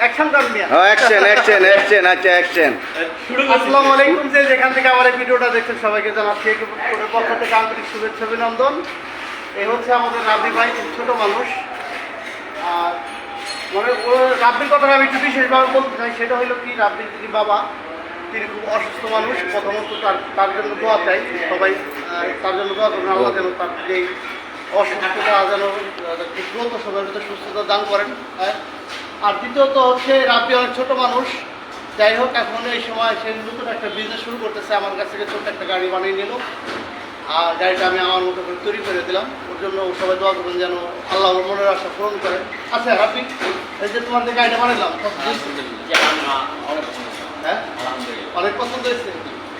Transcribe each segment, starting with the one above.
Action action action আচ্ছা action আসসালামু আলাইকুম যে যেখান থেকে আমার এই ভিডিওটা দেখছেন সবাইকে জানাচ্ছি পক্ষ থেকে আন্তরিক শুভেচ্ছা অভিনন্দন। এই হচ্ছে আমাদের রাব্বি ভাই ছোট মানুষ। আর মানে ও রাব্বির কথাটা আমি একটু বিশেষভাবে বলতে চাই সেটা হলো কি রাব্বির যিনি বাবা তিনি খুব অসুস্থ মানুষ। প্রথমত তার তার জন্য দোয়া চাই সবাই তার জন্য দোয়া করবেন আল্লাহ যেন তার যেই অসুস্থতা যেন দ্রুত সময়ের সুস্থতা দান করেন। হ্যাঁ। আর দ্বিতীয়ত হচ্ছে রাব্বি অনেক ছোট মানুষ। যাই হোক এখন এই সময় সে নতুন একটা বিজনেস শুরু করতেছে। আমার কাছ থেকে ছোট্ট একটা গাড়ি বানিয়ে নিল। আর গাড়িটা আমি আমার মতো করে তৈরি করে দিলাম। ওর জন্য ও সবাই দোয়া করবেন যেন আল্লাহ ওর মনের আশা পূরণ করে। আচ্ছা রাব্বি এই যে তোমার যে গাড়িটা বানালাম হ্যাঁ অনেক পছন্দ হয়েছে।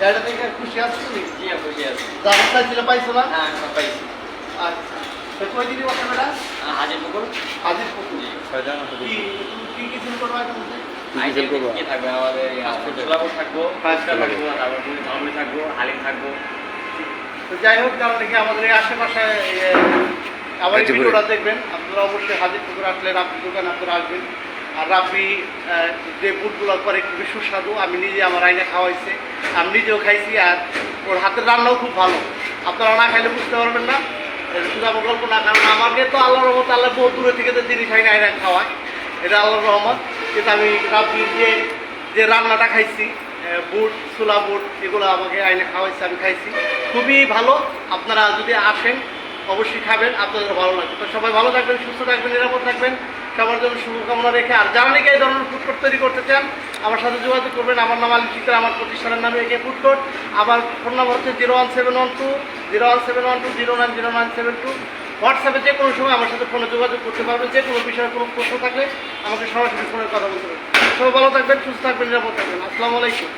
গাড়িটা থেকে খুশি আছো তুমি? চাইছিল পাইছো না? আচ্ছা। তো কই দিদি বসে বেটা? হাজির পুকুর। কি কি কি তো যাই হোক তাহলে দেখি আমাদের এই আশেপাশে আমার ভিডিওটা দেখবেন। আপনারা অবশ্যই হাজির পুকুর আসলে দোকান আপনারা আসবেন। আর যে বুটগুলো করে খুবই সুস্বাদু। আমি নিজে আমার আইনে খাওয়াইছে আমি নিজেও খাইছি আর ওর হাতের রান্নাও খুব ভালো। আপনারা না খাইলে বুঝতে পারবেন না। শুধু আমার গল্প না কারণ আমাকে তো আল্লাহর রহমত আল্লাহ বহু দূরে থেকে তো জিনিস আইনে আইনে খাওয়ায়। এটা আল্লাহর রহমত কিন্তু আমি রাব্বির যে যে রান্নাটা খাইছি বুট, ছোলা বুট, এগুলো আমাকে আইনে খাওয়াইছে, আমি খাইছি। খুবই ভালো। আপনারা যদি আসেন, অবশ্যই খাবেন, আপনাদের ভালো লাগবে। তো সবাই ভালো থাকবেন, সুস্থ থাকবেন, নিরাপদ থাকবেন। সবার জন্য শুভকামনা রেখে, আর যারা নাকি এই ধরনের ফুড কোর্ট তৈরি করতে চান, আমার সাথে যোগাযোগ করবেন। আমার নাম আলী চিত্র, আমার প্রতিষ্ঠানের নামে একে ফুড কোর্ট আমার ফোন নাম্বার হচ্ছে zero one seven one two zero one seven one two zero nine zero nine seven two হোয়াটসঅ্যাপে যে কোনো সময় আমার সাথে ফোনে যোগাযোগ করতে পারবেন, যে কোনো বিষয়ে কোনো প্রশ্ন থাকলে আমাকে সরাসরি ফোনে কথা বলতে পারবেন। সবাই ভালো থাকবেন, সুস্থ থাকবেন, নিরাপদ থাকবেন। আসসালামু আলাইকুম।